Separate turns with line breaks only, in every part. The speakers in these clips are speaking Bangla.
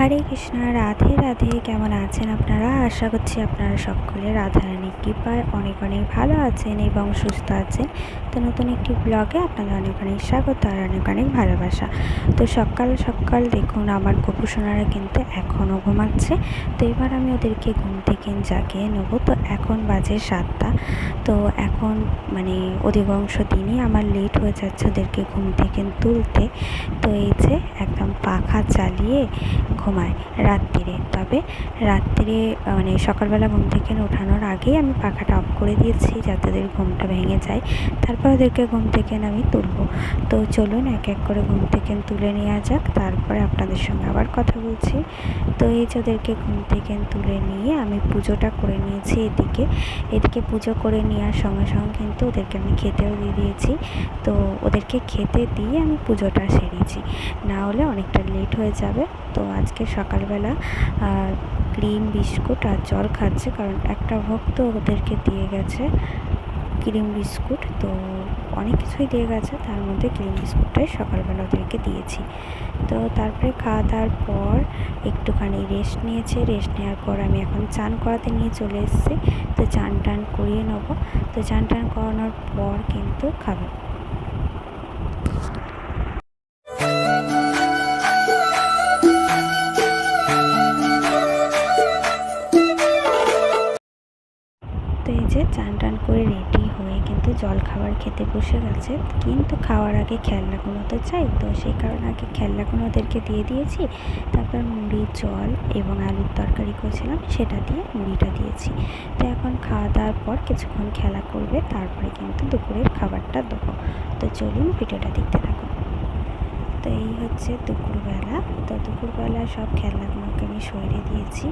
হরে কৃষ্ণ, রাধে রাধে। কেমন আছেন আপনারা? আশা করছি আপনারা সকলে রাধারানীর কৃপায় অনেক অনেক ভালো আছেন এবং সুস্থ আছেন। তো নতুন একটি ব্লগে আপনাদের অনেক অনেক স্বাগত আর অনেক অনেক ভালোবাসা। তো সকাল সকাল দেখুন, আমার গোপুসোনারা কিন্তু এখনও ঘুমাচ্ছে। তো এবার আমি ওদেরকে ঘুম থেকে জাগিয়ে নেব। তো এখন বাজে সাতটা। তো এখন মানে অধিকাংশ দিনই আমার লেট হয়ে যাচ্ছে ওদেরকে ঘুম থেকে তুলতে। তো এই যে একদম পাখা চালিয়ে ঘুমায় রাত্রিরে। তবে রাত্রিরে মানে সকালবেলা ঘুম থেকে ওঠানোর আগেই আমি পাখাটা অফ করে দিয়েছি যাতে ওদের ঘুমটা ভেঙে যায়। তারপর ওদেরকে ঘুম থেকে আমি তুলবো। তো চলুন এক এক করে ঘুম থেকে তুলে নেওয়া যাক। তারপরে আপনাদের সঙ্গে আবার কথা বলছি। তো এই যে ওদেরকে ঘুম থেকে তুলে নিয়ে আমি পুজোটা করে নিয়েছি এদিকে। এদিকে পুজো করে নেওয়ার সঙ্গে সঙ্গে কিন্তু ওদেরকে আমি খেতেও দিয়ে দিয়েছি। তো ওদেরকে খেতে দিয়ে আমি পুজোটা সেরেছি। না হলে অনেকটা লেট হয়ে যাবে। তো আজকে সকালবেলা ক্রিম, বিস্কুট আর জল খাচ্ছে কারণ একটা ভক্ত ওদেরকে দিয়ে গেছে ক্রিম বিস্কুট। তো অনেক কিছুই দিয়ে গেছে, তার মধ্যে ক্রিম বিস্কুটটাই সকালবেলা ওদেরকে দিয়েছি। তো তারপরে খাওয়া দাওয়ার পর একটুখানি রেস্ট নিয়েছে রেস্ট নেওয়ার পর আমি এখন চান করাতে নিয়ে চলে এসেছি। তো চান টান করিয়ে নেব। তো চান টান করানোর পর কিন্তু খাবে। তো এই যে চান টান করে রেডি হয়ে কিন্তু জল খাবার খেতে বসে গেছে। কিন্তু খাওয়ার আগে খেলনাগুলো তো চাই। তো সেই কারণে আগে খেলনাগুলো ওদেরকে দিয়ে দিয়েছি। তারপর মুড়ি, জল এবং আলুর তরকারি করেছিলাম, সেটা দিয়ে মুড়িটা দিয়েছি। তো এখন খাওয়া দাওয়ার পর কিছুক্ষণ খেলা করবে, তারপরে কিন্তু দুপুরের খাবারটা দেবো। তো চলুন ভিডিওটা দেখতে থাকুন। তো এই হচ্ছে দুপুরবেলা, তো দুপুরবেলা সব খেলনাগুলোকে আমি সরিয়ে দিয়েছি।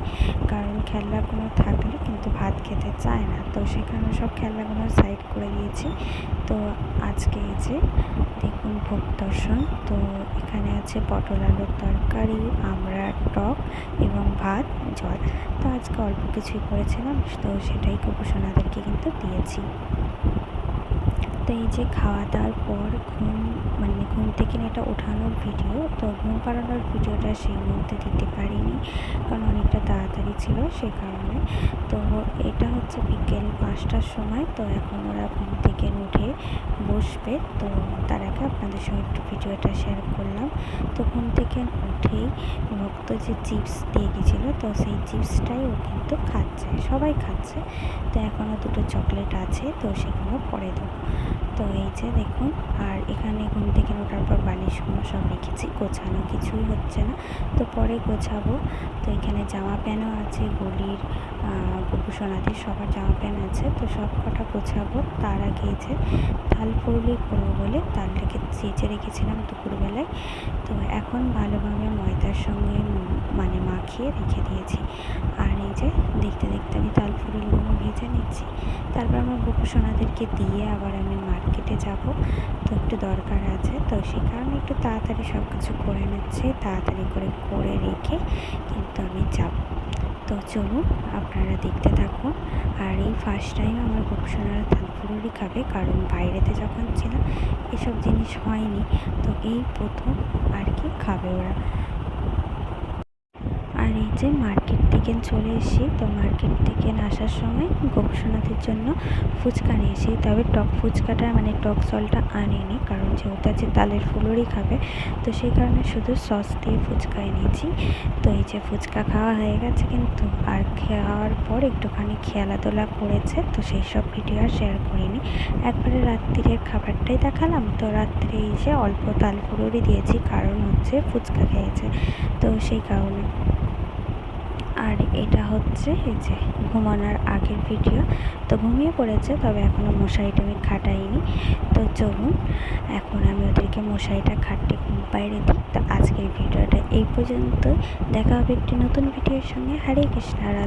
কারণ খেলনাগুলো থাকলে কিন্তু ভাত খেতে চায় না, তো সেখানে সব খেলনাগুলো সাইড করে দিয়েছি। তো আজকে এই যে দেখুন ভোগ দর্শন, তো এখানে আছে পটল আলুর তরকারি, আমরা টক এবং ভাত, জল। তো আজকে অল্প কিছুই করেছিলাম, তো সেটাই কুকুসোনাদেরকে কিন্তু দিয়েছি। তো এই যে খাওয়া দাওয়ার পর ঘুম থেকে এটা ওঠানোর ভিডিও। তো ঘুম পাড়ানোর ভিডিওটা সেই মুহূর্তে দিতে পারিনি, কারণ অনেকটা তাড়াতাড়ি ছিল সে কারণে। তো এটা হচ্ছে বিকেল পাঁচটার সময়, তো এখন ওরা ঘুম থেকে উঠে বসবে। তো তার আগে আপনাদের সঙ্গে একটু ভিডিওটা শেয়ার করলাম। তো ঘুম থেকে উঠেই ভক্ত যে চিপস দিয়ে গেছিল, তো সেই চিপসটাই ও কিন্তু খাচ্ছে, সবাই খাচ্ছে। তো এখনও দুটো চকলেট আছে, তো সেগুলো পরে দেবো। তো এই যে দেখুন, আর এখানে ঘুম থেকে ওঠার পর বালিশগুলো সব রেখেছি, গোছানো কিছুই হচ্ছে না। তো পরে গোছাবো। তো এখানে জামা প্যানও আছে, গলির গোপুসোনাদের সবার জামা প্যান্ট আছে। তো সব কটা গোছাবো। তার আগে যে তাল ফুরলি করব বলে তালটাকে চেঁচে রেখেছিলাম দুপুরবেলায়। তো এখন ভালোভাবে ময়দার সঙ্গে মানে মাখিয়ে রেখে দিয়েছি। আর এই যে দেখতে দেখতে আমি তাল ফুরুলগুলো ভেজে নিচ্ছি। তারপর আমার গোপুসোনাদেরকে দিয়ে আবার আমি মার্কেটে যাব। তো একটু দরকার আছে। তো সে কারণে একটু তাড়াতাড়ি সব কিছু করে নিচ্ছি। তাড়াতাড়ি করে করে রেখে কিন্তু আমি যাব। তো চলুন, আপনারা দেখতে থাকুন। আর এই ফার্স্ট টাইম আমার গোপসোনারা তালপুরুরি খাবে। কারণ বাইরেতে যখন ছিলাম, এসব জিনিস হয়নি। তো এই প্রথম আর কি খাবে ওরা। আর এই যে মার্কেট থেকে চলে এসেছি। তো মার্কেট থেকে আসার সময় গোপসোনাদের জন্য ফুচকা নিয়েছি তবে টক ফুচকাটা মানে টক জলটা আনিনি, কারণ যেহেতু আছে তালের ফুলুরি খাবে, তো সেই কারণে শুধু সস দিয়ে ফুচকা এনেছি তো এই যে ফুচকা খাওয়া হয়ে গেছে কিন্তু, আর খাওয়ার পর একটুখানি খেলাধুলা করেছে, তো সেই সব ভিডিও আর শেয়ার করিনি। একবারে রাত্রিরের খাবারটাই দেখালাম। তো রাত্রে এই যে অল্প তাল ফুলুরি দিয়েছি, কারণ হচ্ছে ফুচকা খেয়েছে। তো সেই কারণে এটা হচ্ছে এই যে ঘুমানোর আগের ভিডিও। তো ঘুমিয়ে পড়েছে, তবে এখনও মশারিটা আমি খাটাইনি। তো চলুন, এখন আমি ওদেরকে মশারিটা খাটতে ঘুম বাইরে দিই। তো আজকের ভিডিওটা এই পর্যন্ত। দেখা হবে একটি নতুন ভিডিওর সঙ্গে। হারে কৃষ্ণ